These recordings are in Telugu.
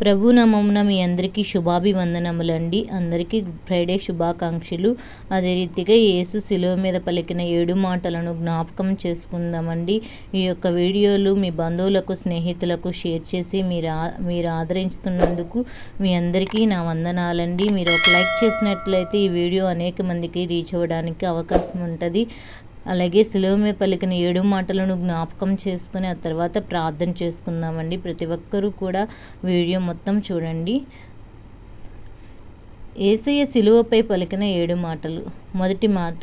ప్రభు నమమున మీ అందరికీ శుభాభివందనములండి. అందరికీ ఫ్రైడే శుభాకాంక్షలు. అదే రీతిగా యేసు శిలువ మీద పలికిన ఏడు మాటలను జ్ఞాపకం చేసుకుందామండి. ఈ యొక్క వీడియోలు మీ బంధువులకు స్నేహితులకు షేర్ చేసి మీరు మీరు ఆదరించుతున్నందుకు మీ అందరికీ నా వందనాలండి. మీరు ఒక లైక్ చేసినట్లయితే ఈ వీడియో అనేక మందికి రీచ్ అవ్వడానికి అవకాశం ఉంటుంది. అలాగే శిలువ మీద పలికిన ఏడు మాటలను జ్ఞాపకం చేసుకుని ఆ తర్వాత ప్రార్థన చేసుకుందామండి. ప్రతి ఒక్కరూ కూడా వీడియో మొత్తం చూడండి. ఏసయ్య శిలువపై పలికిన ఏడు మాటలు. మొదటి మాట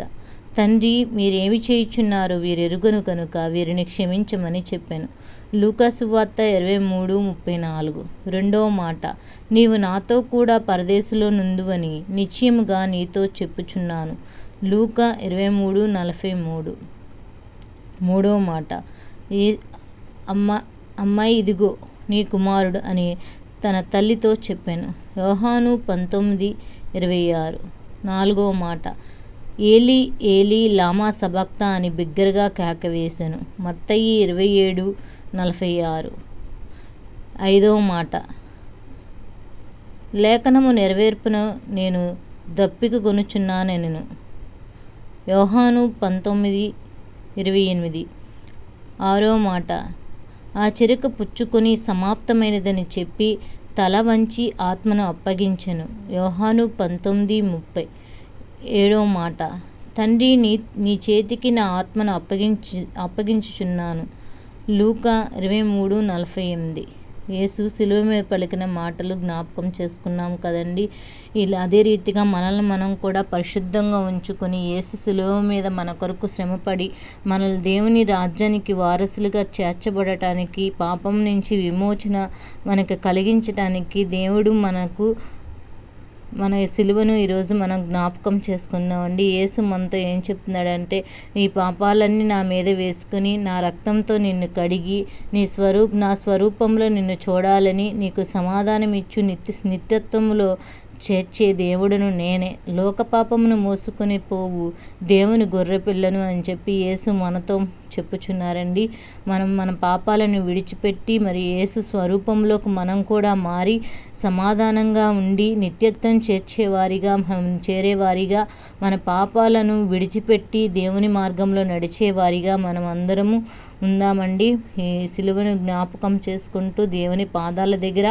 తండ్రి మీరేమి చేయుచున్నారో వీరెరుగను కనుక వీరిని క్షమించమని చెప్పాను. లూకాసు వార్త ఇరవై మూడు ముప్పై నాలుగు. రెండవ మాట నీవు నాతో కూడా పరదేశంలో నుందువని నిశ్చయముగా నీతో చెప్పుచున్నాను. లూకా ఇరవై మూడు నలభై మూడు. మూడవ మాట. ఏ అమ్మ అమ్మాయి ఇదిగో నీ కుమారుడు అని తన తల్లితో చెప్పాను. యోహాను పంతొమ్మిది ఇరవై ఆరు. నాలుగవ మాట. ఏలి ఏలి లామా సబక్త అని బిగ్గరగా కేక వేశాను. మత్తయి ఇరవై ఏడు నలభై ఆరు. ఐదవ మాట. లేఖనము నెరవేర్పును నేను దప్పిక కొనుచున్నానెను యోహాను పంతొమ్మిది ఇరవై ఎనిమిది. ఆరో మాట ఆ చెరుక పుచ్చుకొని సమాప్తమైనదని చెప్పి తల వంచి ఆత్మను అప్పగించెను. యోహాను పంతొమ్మిది ముప్పై. ఏడో మాట తండ్రి నీ నీ చేతికి నా ఆత్మను అప్పగించి అప్పగించుచున్నాను. లూకా ఇరవై మూడు నలభై ఎనిమిది. యేసు శిలువ మీద పలికిన మాటలు జ్ఞాపకం చేసుకున్నాం కదండి. ఇలా అదే రీతిగా మనల్ని మనం కూడా పరిశుద్ధంగా ఉంచుకొని యేసు శిలువ మీద మన కొరకు శ్రమపడి మనల్ని దేవుని రాజ్యానికి వారసులుగా చేర్చబడటానికి పాపం నుంచి విమోచన మనకు కలిగించటానికి దేవుడు మనకు మన సిలువను ఈరోజు మనం జ్ఞాపకం చేసుకుందామండి. యేసు మనతో ఏం చెప్తున్నాడంటే నీ పాపాలన్నీ నా మీద వేసుకుని నా రక్తంతో నిన్ను కడిగి నీ స్వరూప్ నా స్వరూపంలో నిన్ను చూడాలని నీకు సమాధానం ఇచ్చు నిత్య నిత్యత్వంలో చేర్చే దేవుడును నేనే. లోకపాపమును మోసుకుని మోసుకొని పోవు. దేవుని గొర్రెపిల్లను అని చెప్పి యేసు మనతో చెప్పుచున్నారండి. మనం మన పాపాలను విడిచిపెట్టి మరి యేసు స్వరూపంలోకి మనం కూడా మారి సమాధానంగా ఉండి నిత్యత్వం చేర్చేవారిగా మనం చేరేవారిగా మన పాపాలను విడిచిపెట్టి దేవుని మార్గంలో నడిచేవారిగా మనం అందరము ఉందామండి. ఈ సిలువను జ్ఞాపకం చేసుకుంటూ దేవుని పాదాల దగ్గర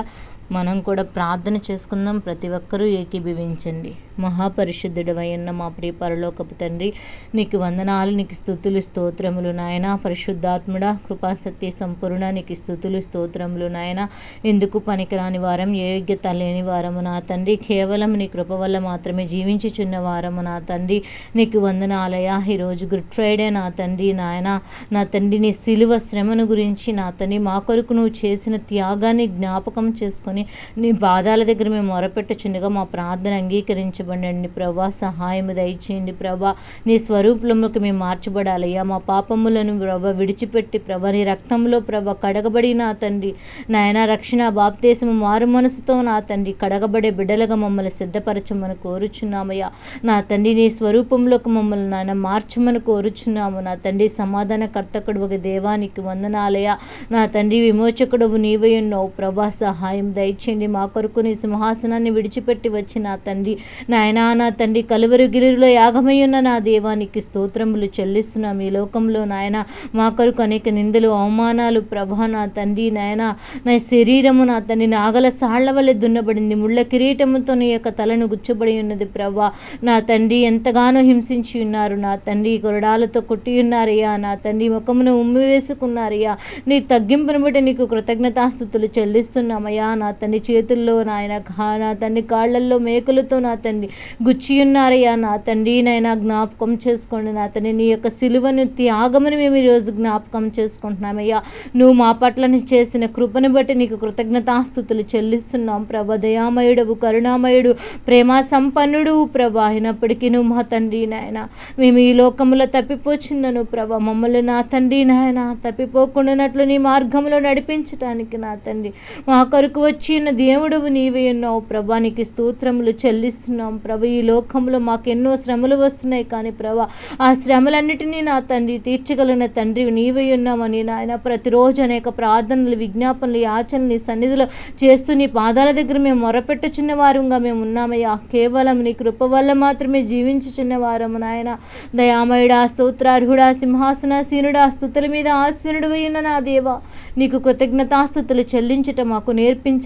మనం కూడా ప్రార్థన చేసుకుందాం. ప్రతి ఒక్కరూ ఏకీభవించండి. మహాపరిశుద్ధుడు అయ్యన్న మా ప్రియ పరలోకపు తండ్రి నీకు వందనాలు నీకు స్థుతులు స్తోత్రములు నాయన. పరిశుద్ధాత్ముడ కృపాసత్య సంపూర్ణ నీకు స్థుతులు స్తోత్రములు నాయన. ఎందుకు పనికిరాని వారం ఏ యోగ్యత లేని వారము నా తండ్రి. కేవలం నీ కృప వల్ల మాత్రమే జీవించుచున్న వారము నా తండ్రి. నీకు వందనాలయా ఈరోజు గుడ్ ఫ్రైడే నా తండ్రి నాయన. నా తండ్రి నీ సిలువ శ్రమను గురించి నా తండ్రి మా కొరకు నువ్వు చేసిన త్యాగాన్ని జ్ఞాపకం చేసుకొని నీ పాదాల దగ్గర మేము మొరపెట్టుచుండగా మా ప్రార్థన అంగీకరించబడండి ప్రభా సహాయము దయచేయండి ప్రభా. నీ స్వరూపంలోకి మేము మార్చబడాలయ్యా. మా పాపములను ప్రభ విడిచిపెట్టి ప్రభ నీ రక్తంలో ప్రభ కడగబడి నా తండ్రి. నాయన రక్షణ బాప్తేశము మారు మనసుతో నా తండ్రి కడగబడే బిడ్డలుగా మమ్మల్ని సిద్ధపరచమని కోరుచున్నామయ్యా. నా తండ్రి నీ స్వరూపంలోకి మమ్మల్ని నాయన మార్చమని కోరుచున్నాము. నా తండ్రి సమాధాన కర్తకుడు ఒక దేవానికి వందనాలయ నా తండ్రి విమోచకుడు నీవై ఉన్నావు ప్రభా సహాయం దయచేయండి. మా కొరకు నీ సింహాసనాన్ని విడిచిపెట్టి వచ్చి నా తండ్రి నాయనా నా తండ్రి కలువరు గిరిలో యాగమై ఉన్న నా దేవానికి స్తోత్రములు చెల్లిస్తున్నాం. ఈ లోకంలో నాయన మా కొరకు అనేక నిందలు అవమానాలు ప్రభా నా తండ్రి నాయన నా శరీరము నా తండ్రి నాగల సాళ్ళ వల్లే దున్నబడింది. ముళ్ళ కిరీటముతో నీ యొక్క తలను గుచ్చబడి ఉన్నది ప్రభా. నా తండ్రి ఎంతగానో హింసించి ఉన్నారు. నా తండ్రి కొరడాలతో కొట్టి ఉన్నారయ్యా. నా తండ్రి ముఖమును ఉమ్మి వేసుకున్నారయ్యా. నీ తగ్గింపును బట్టి నీకు కృతజ్ఞతాస్థుతులు చెల్లిస్తున్నామయ్యా. నా తండ్రి చేతుల్లో నాయన కా నా తండ్రి కాళ్ళల్లో మేకలతో నా తండ్రి గుచ్చి ఉన్నారయ్యా నా తండ్రి నైనా జ్ఞాపకం చేసుకోండి. నా తండ్రి నీ యొక్క సిలువను త్యాగమని మేము ఈరోజు జ్ఞాపకం చేసుకుంటున్నామయ్యా. నువ్వు మా పట్ల నీ చేసిన కృపను బట్టి నీకు కృతజ్ఞతాస్థుతులు చెల్లిస్తున్నాం ప్రభ. దయామయుడవు కరుణామయుడు ప్రేమ సంపన్నుడు ప్రభ. అయినప్పటికీ నువ్వు మా తండ్రి నాయన మేము ఈ లోకములో తప్పిపోచున్నాను ప్రభ. మమ్మల్ని నా తండ్రి నాయన తప్పిపోకుండానట్లు నీ మార్గంలో నడిపించటానికి నా తండ్రి మా కొరకు వచ్చి వచ్చి దేవుడవు నీవే ఉన్నావు ప్రభా నీకు స్తోత్రములు చెల్లిస్తున్నాం. ప్రభ ఈ లోకంలో మాకు ఎన్నో శ్రమలు వస్తున్నాయి కానీ ప్రభా ఆ శ్రమలన్నిటినీ నా తండ్రి తీర్చగలిగిన తండ్రి నీవే ఉన్నామని నాయన ప్రతిరోజు అనేక ప్రార్థనలు విజ్ఞాపనలు యాచనలు సన్నిధిలో చేస్తూ నీ పాదాల దగ్గర మేము మొరపెట్టుచున్న వారంగా మేము ఉన్నామయ్యా. కేవలం నీ కృప వల్ల మాత్రమే జీవించుచున్న వారము నాయన. దయామయుడా స్తోత్రార్హుడా సింహాసనాసీనుడా స్థుతుల మీద ఆసీనుడు అయిన నా దేవా. నీకు కృతజ్ఞతాస్థుతులు చెల్లించటం మాకు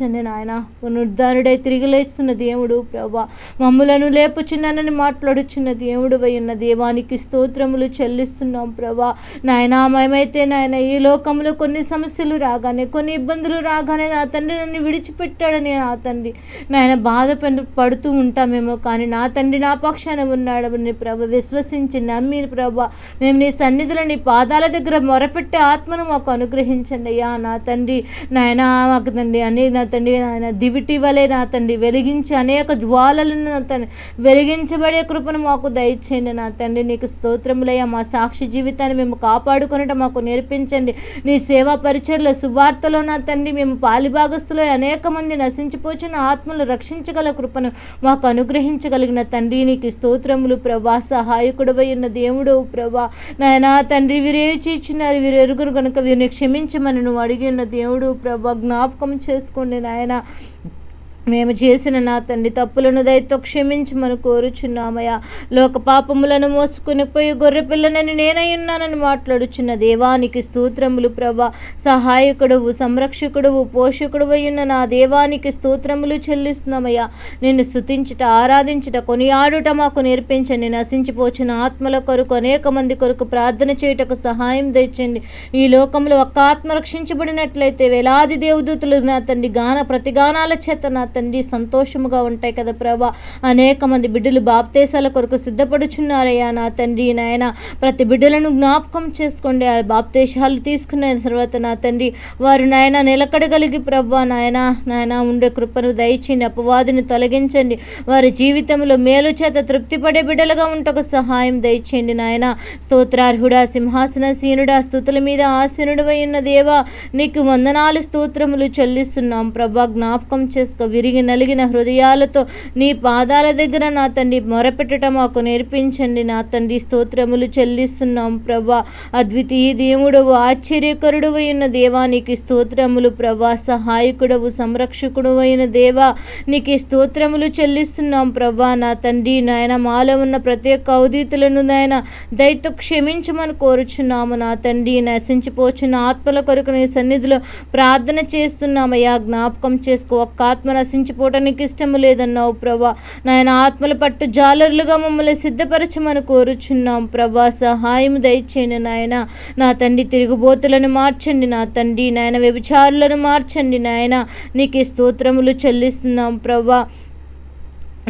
నేర్పించండి నాయన. పునరుద్ధారుడై తిరిగి లేస్తున్న దేవుడు ప్రభా. మమ్ములను లేపుచున్నానని మాట్లాడుచున్న దేవుడు ఉన్న దేవానికి స్తోత్రములు చెల్లిస్తున్నాం ప్రభా. నాయనా మేమైతే నాయన ఈ లోకంలో కొన్ని సమస్యలు రాగానే కొన్ని ఇబ్బందులు రాగానే నా తండ్రి నన్ను విడిచిపెట్టాడని నా తండ్రి. నాయన బాధ పడుతూ ఉంటామేమో కానీ నా తండ్రి నా పక్షాన ఉన్నాడని ప్రభ విశ్వసించి నమ్మి ప్రభ. మేము నీ సన్నిధిలో నీ పాదాల దగ్గర మొరపెట్టే ఆత్మను మాకు అనుగ్రహించండి అయ్యా నా తండ్రి. నాయన మాకు తండ్రి అని నా తండ్రి నాయన. దివిటి వలె నా తండ్రి. వెలిగించి అనేక జ్వాలలను నా తండ్రి. వెలిగించబడే కృపను మాకు దయచేయండి నా తండ్రి. నీకు స్తోత్రములయ్యా. మా సాక్షి జీవితాన్ని మేము కాపాడుకునేట మాకు నేర్పించండి. నీ సేవా పరిచయలో సువార్తలో నా తండ్రి మేము పాలిభాగస్తులో అనేక మంది నశించిపోచిన ఆత్మలు రక్షించగల కృపను మాకు అనుగ్రహించగలిగిన తండ్రి. నీకు స్తోత్రములు ప్రభా. సహాయకుడవై ఉన్న దేవుడు ప్రభా. నాయనా తండ్రి వీరేచి ఇచ్చినారు వీరు ఎరుగురు కనుక వీరిని క్షమించమని నువ్వు అడిగిన దేవుడు ప్రభా. జ్ఞాపకం చేసుకోండి నాయన మేము చేసిన నా తండ్రి తప్పులను దయతో క్షమించమని కోరుచున్నామయ్యా. లోక పాపములను మోసుకుని పోయి గొర్రె పిల్లనని నేనై ఉన్నానని మాట్లాడుచున్న దేవానికి స్తోత్రములు ప్రభా. సహాయకుడువు సంరక్షకుడువు పోషకుడు ఉన్న నా దేవానికి స్తోత్రములు చెల్లిస్తున్నామయ్యా. నిన్ను స్థుతించుట ఆరాధించుట కొనియాడుట మాకు నేర్పించండి. నశించిపోచిన ఆత్మల కొరకు అనేక మంది కొరకు ప్రార్థన చేయుటకు సహాయం తెచ్చండి ఈ లోకంలో ఒక్క ఆత్మ రక్షించబడినట్లయితే వేలాది దేవదూతులు నా తండ్రి గాన ప్రతిగానాల చేత నా తండ్రి సంతోషముగా ఉంటాయి కదా ప్రభా. అనేక మంది బిడ్డలు బాప్తేశాల కొరకు సిద్ధపడుచున్నారయ్యా నా తండ్రి నాయన. ప్రతి బిడ్డలను జ్ఞాపకం చేసుకోండి. ఆ బాప్తేశాలు తీసుకున్న తర్వాత నా తండ్రి వారు నాయన నిలకడగలిగి ప్రభా నాయన నాయన ఉండే కృపను దయచేయండి. అపవాదిని తొలగించండి. వారి జీవితంలో మేలు చేత తృప్తిపడే బిడ్డలుగా ఉంటకు సహాయం దయచేయండి నాయన. స్తోత్రార్హుడా సింహాసన సీనుడా స్థుతుల మీద ఆసీనుడు ఉన్న దేవా నీకు వందనాలు స్తోత్రములు చెల్లిస్తున్నాం. ప్రభా జ్ఞాపకం చేసుకో విరిగి నలిగిన హృదయాలతో నీ పాదాల దగ్గర నా తండ్రి మొరపెట్టడం మాకు నేర్పించండి. నా తండ్రి స్తోత్రములు చెల్లిస్తున్నాం ప్రభా. అద్వితీయ దేవుడవు ఆశ్చర్యకరుడు అయిన దేవానికి స్తోత్రములు ప్రభా. సహాయకుడవు సంరక్షకుడు అయిన దేవా నీకు స్తోత్రములు చెల్లిస్తున్నాం ప్రభా. నా తండ్రి నాయన మాలో ఉన్న ప్రతి ఒక్క అవధితులను నాయన దయతో క్షమించమని కోరుచున్నాము. నా తండ్రి నశించిపోచున్న ఆత్మల కొరకు నీ సన్నిధిలో ప్రార్థన చేస్తున్నామయ్యా. జ్ఞాపకం చేసుకో ఒక్క ఆత్మ నశించిపోవటానికి ఇష్టము లేదన్నావు ప్రభా. నాయన ఆత్మల పట్టు జాలర్లుగా మమ్మల్ని సిద్ధపరచమని కోరుచున్నాం ప్రభా. సహాయం దయచేయండి నాయన. నా తండ్రి తిరుగుబోతులను మార్చండి నా తండ్రి. నాయన వ్యభిచారులను మార్చండి నాయన. నీకు స్తోత్రములు చెల్లిస్తున్నాం ప్రభా.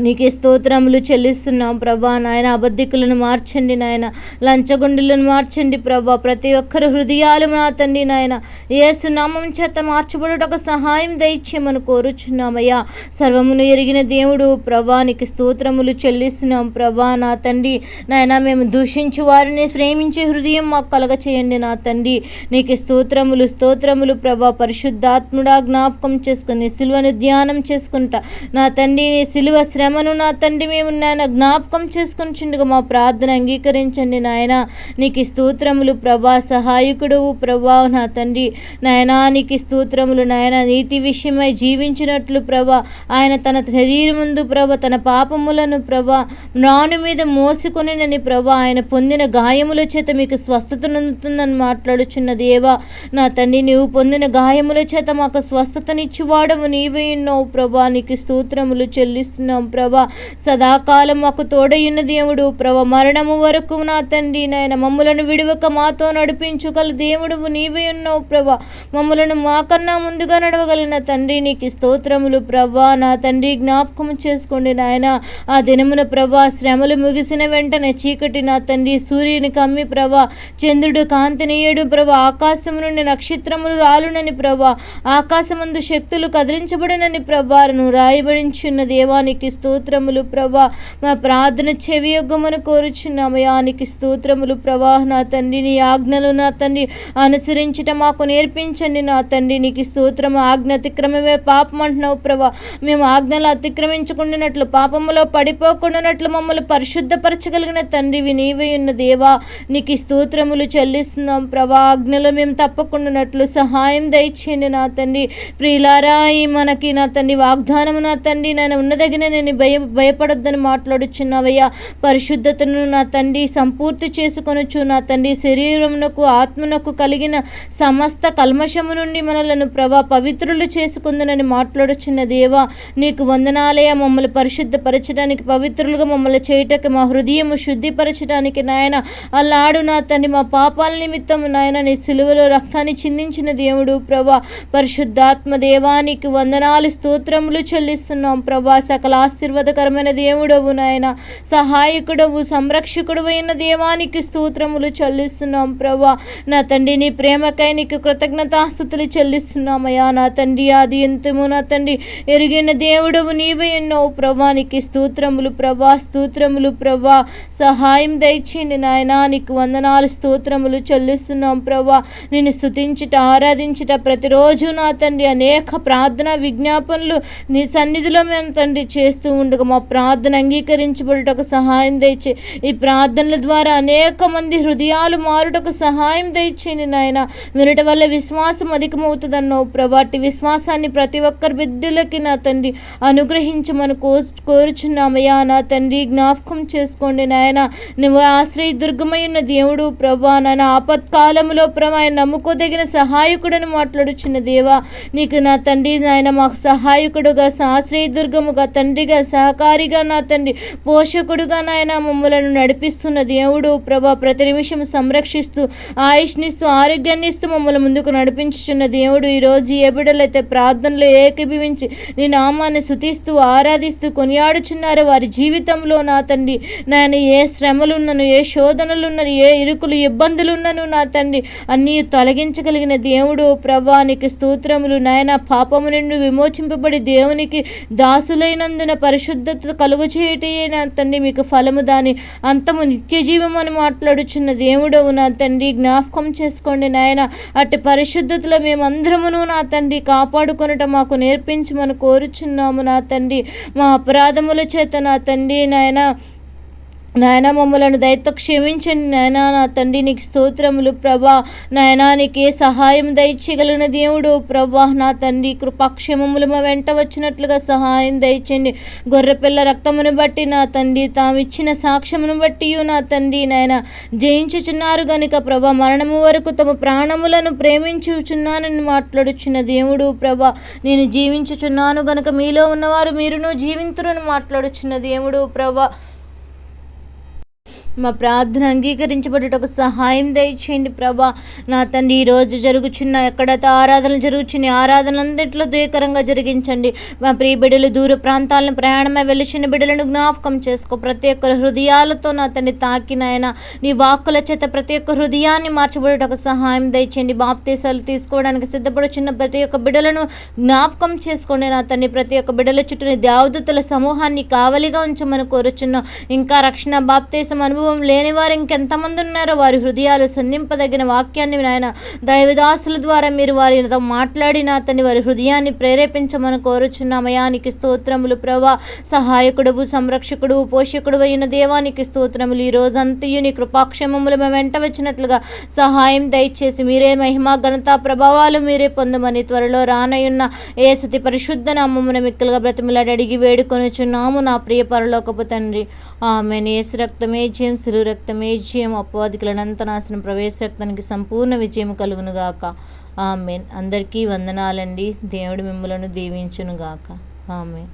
నీకే స్తోత్రములు చెల్లిస్తున్నాం ప్రభా నాయన. అబద్ధికులను మార్చండి నాయన. లంచగొండులను మార్చండి ప్రభా. ప్రతి ఒక్కరి హృదయాలు నా తండ్రి నాయన. ఏసునామం నామం చేత మార్చబడుటకు సహాయం దయచేయమని కోరుచున్నామయ్యా. సర్వమును ఎరిగిన దేవుడు ప్రభా నీకు స్తోత్రములు చెల్లిస్తున్నాం ప్రభా నా తండ్రి. నాయన మేము దూషించి వారిని ప్రేమించే హృదయం మాకు కలగ చేయండి నా తండ్రి. నీకు స్తోత్రములు స్తోత్రములు ప్రభా. పరిశుద్ధాత్ముడా జ్ఞాపకం చేసుకుని సిలువను ధ్యానం చేసుకుంటా. నా తండ్రి నీ సిలువ శ్రమను నా తండ్రి మేము నాయన జ్ఞాపకం చేసుకుని చుండగా మా ప్రార్థన అంగీకరించండి నాయన. నీకు స్తోత్రములు ప్రభా సహాయకుడు ప్రభా నా తండ్రి. నాయనా నీకు స్తోత్రములు నాయన నీతి విషయమై జీవించినట్లు ప్రభా. ఆయన తన శరీరం ముందు ప్రభ తన పాపములను ప్రభా నాను మీద మోసుకొనినని ప్రభా ఆయన పొందిన గాయముల చేత మీకు స్వస్థత నందుతుందని మాట్లాడుచున్న దేవా. నా తండ్రి నీవు పొందిన గాయముల చేత మాకు స్వస్థతనిచ్చివాడవు. నీవే ఉన్నావు ప్రభా నీకు స్తోత్రములు చెల్లిస్తున్నాం ప్రభా. సదాకాలం మాకు తోడయున్న దేవుడు. ప్రభ మరణము వరకు నా తండ్రి నాయన మమ్ములను విడువక మాతో నడిపించుగల దేవుడు నీవే ఉన్నావు ప్రభ. మమ్ములను మాకన్నా ముందుగా నడవగలిగిన తండ్రి నీకు స్తోత్రములు ప్రభా. నా తండ్రి జ్ఞాపకం చేసుకోండి నాయన. ఆ దినమున ప్రభా శ్రమలు ముగిసిన వెంటనే చీకటి నా తండ్రి సూర్యుని కమ్మి ప్రభా. చంద్రుడు కాంతినీయుడు ప్రభా. ఆకాశం నుండి నక్షత్రములు రాలునని ప్రభా. ఆకాశమందు శక్తులు కదిలించబడినని ప్రభాను రాయబడించున్న దేవానికి స్తోత్రం స్తోత్రములు ప్రభా. మా ప్రార్థన చెవి యొగ్గమని కోరుచున్నామయ్యా నీకు స్తోత్రములు ప్రభా. నా తండ్రి నీ ఆజ్ఞలు నా తండ్రి అనుసరించటం మాకు నేర్పించండి. నా తండ్రి నీకు స్తోత్రము ఆజ్ఞ అతిక్రమమే పాపం అంటున్నావు ప్రభా. మేము ఆజ్ఞలు అతిక్రమించుకుంటున్నట్లు పాపములో పడిపోకుండానట్లు మమ్మల్ని పరిశుద్ధపరచగలిగిన తండ్రివి నీవే ఉన్న దేవా. నీకు స్తోత్రములు చెల్లిస్తున్నాం ప్రభా. ఆజ్ఞలు మేము తప్పకుండానట్లు సహాయం దయచేయండి నా తండ్రి. ప్రియులారా మనకి నా తండ్రి వాగ్దానము నా తండ్రి. నేను ఉన్నదగిన నేను భయ భయపడొద్దని మాట్లాడుచున్నావయ్యా. పరిశుద్ధతను నా తండ్రి సంపూర్తి చేసుకొనొచ్చు నా తండ్రి శరీరమునకు ఆత్మనకు కలిగిన సమస్త కల్మషము నుండి మనలను ప్రభా పవిత్రులు చేసుకుందనని మాట్లాడుచున్న దేవా నీకు వందనాలయ మమ్మల్ని పరిశుద్ధపరచడానికి పవిత్రులుగా మమ్మల్ని చేయటకు మా హృదయము శుద్ధిపరచడానికి నాయన. అల్లాడు నా తండ్రి మా పాపాల నిమిత్తం నాయన నీ సిలువలో రక్తాన్ని చిందించిన దేవుడు ప్రభా. పరిశుద్ధాత్మ దేవానికి వందనాలు స్తోత్రములు చెల్లిస్తున్నాం ప్రభా. సకల ఆశీర్వాదకరమైన దేవుడవు నాయన. సహాయకుడవు సంరక్షకుడు అయిన దేవానికి స్తోత్రములు చెల్లిస్తున్నాం ప్రభా. నా తండ్రి నీ ప్రేమకై నీకు కృతజ్ఞతాస్థుతులు చెల్లిస్తున్నామయ్యా. నా తండ్రి ఆది ఎంతము నా తండ్రి ఎరిగిన దేవుడవు నీవే ఎన్నో ప్రభానికి స్తోత్రములు ప్రభా స్తోత్రములు ప్రభా. సహాయం దయచేయండి నాయన. నీకు వందనాలు స్తోత్రములు చెల్లిస్తున్నాం ప్రభా. నేను స్తుతించుట ఆరాధించుట ప్రతిరోజు నా తండ్రి. అనేక ప్రార్థన విజ్ఞాపనలు నీ సన్నిధిలో మేము తండ్రి చేస్తూ ఉండగా మా ప్రార్థన అంగీకరించబడుటకు సహాయం దయచే. ఈ ప్రార్థనల ద్వారా అనేక మంది హృదయాలు మారుటకు సహాయం దయచేయండి నాయన. వినట వల్ల విశ్వాసం అధికమవుతుందన్నావు ప్రభాటి విశ్వాసాన్ని ప్రతి ఒక్కరి బిడ్డలకి నా తండ్రి అనుగ్రహించమని కో కోరుచున్నామయ్యా. నా తండ్రి జ్ఞాపకం చేసుకోండి నాయన. నువ్వు ఆశ్రయ దుర్గమైన దేవుడు ప్రభా. నాయన ఆపత్కాలంలో ప్రభా ఆయన నమ్ముకోదగిన సహాయకుడని మాట్లాడుచున్న దేవా. నీకు నా తండ్రి నాయన మాకు సహాయకుడుగా ఆశ్రయ దుర్గముగా తండ్రిగా సహకారిగా నా తండ్రి పోషకుడుగా నాయన మమ్మలను నడిపిస్తున్న దేవుడు ప్రభా ప్రతి నిమిషం సంరక్షిస్తూ ఆయుష్నిస్తూ ఆరోగ్యాన్ని ఇస్తూ మమ్మల్ని ముందుకు నడిపించుచున్న దేవుడు ఈరోజు ఏ బిడ్డలైతే ప్రార్థనలో ఏకీభవించి నీ నామాన్ని శుతిస్తూ ఆరాధిస్తూ కొనియాడుచున్నారో వారి జీవితంలో నా తండ్రి నాయన ఏ శ్రమలున్నను ఏ శోధనలున్నను ఏ ఇరుకులు ఇబ్బందులున్నను నా తండ్రి అన్నీ తొలగించగలిగిన దేవుడు ప్రభా నీకు స్తోత్రములు నాయన పాపము నుండి విమోచింపబడి దేవునికి దాసులైనందున పరిశుద్ధత కలుగు చేయటయే నా తండ్రి మీకు ఫలము దాని అంతము నిత్య జీవం అని మాట్లాడుచున్న దేవుడవు నా తండ్రి. జ్ఞాపకం చేసుకోండి నాయన అట్టి పరిశుద్ధతలో మేమందరమును నా తండ్రి కాపాడుకొనట మాకు నేర్పించమని కోరుచున్నాము నా తండ్రి. మా అపరాధముల చేత నా తండ్రి నాయన నాయన మమ్మలను దయతో క్షమించండి నాయన. నా తండ్రి నీకు స్తోత్రములు ప్రభా. నాయనా ఏ సహాయం దయచేయగలిగిన దేవుడు ప్రభా. నా తండ్రి కృపాక్షేమములు మా వెంట వచ్చినట్లుగా సహాయం దయచండి. గొర్రెపిల్ల రక్తమును బట్టి నా తండ్రి తాము ఇచ్చిన సాక్ష్యమును బట్టి నా తండ్రి నాయన. జయించుచున్నారు గనుక ప్రభా మరణము వరకు తమ ప్రాణములను ప్రేమించుచున్నానని మాట్లాడుచున్న దేవుడు ప్రభా. నేను జీవించుచున్నాను గనుక మీలో ఉన్నవారు మీరును జీవింతురని మాట్లాడుచున్న దేవుడు ప్రభా. మా ప్రార్థన అంగీకరించబడుటకు సహాయం దయచేయండి ప్రభా. నా తండ్రి ఈరోజు జరుగుచున్న ఎక్కడైతే ఆరాధనలు జరుగుచున్న ఆరాధనలంతట్లో దుయకరంగా జరిగించండి. మా ప్రియ బిడ్డలు దూర ప్రాంతాలను ప్రయాణమై వెళ్ళుచున్న బిడ్డలను జ్ఞాపకం చేసుకో. ప్రతి ఒక్కరి హృదయాలతో నా తండ్రి తాకినాయన నీ వాక్కుల చేత ప్రతి ఒక్క హృదయాన్ని మార్చబడుటకు సహాయం దయచేయండి. బాప్తీసాలు తీసుకోవడానికి సిద్ధపడుచున్న ప్రతి ఒక్క బిడ్డలను జ్ఞాపకం చేసుకోండి. నా తండ్రి ప్రతి ఒక్క బిడ్డల చుట్టూ దేవదూతల సమూహాన్ని కావలిగా ఉంచమని కోరుచున్నాం. ఇంకా రక్షణ బాప్తీసం అనుభవం లేని వారు ఇంకెంతమంది ఉన్నారో వారి హృదయాలు సంధింపదగిన వాక్యాన్ని నాయన దైవదాసుల ద్వారా మీరు వారితో మాట్లాడిన అతని వారి హృదయాన్ని ప్రేరేపించమని కోరుచున్నామయానికి స్తోత్రములు ప్రభా. సహాయకుడు సంరక్షకుడు పోషకుడు అయిన దేవానికి స్తోత్రములు. ఈ రోజంతయు నీ కృపాక్షేమములు మేము వెంట వచ్చినట్లుగా సహాయం దయచేసి మీరే మహిమ ఘనత ప్రభావాలు మీరే పొందమని త్వరలో రానయున్న ఏ సతి పరిశుద్ధ నామమున మిక్కలుగా బ్రతిమలాడి అడిగి వేడుకొనుచున్నాము నా ప్రియ పరలోకపు తండ్రి. ఆమె నేసు రక్తమే జీవం విజయం శిలురక్తమే జయం అపవాదికుల నాశనం ప్రవేశ రక్తానికి సంపూర్ణ విజయం కలుగునుగాక ఆమెన్. అందరికీ వందనాలండి. దేవుడు మిమ్మలను దీవించునుగాక ఆమెన్.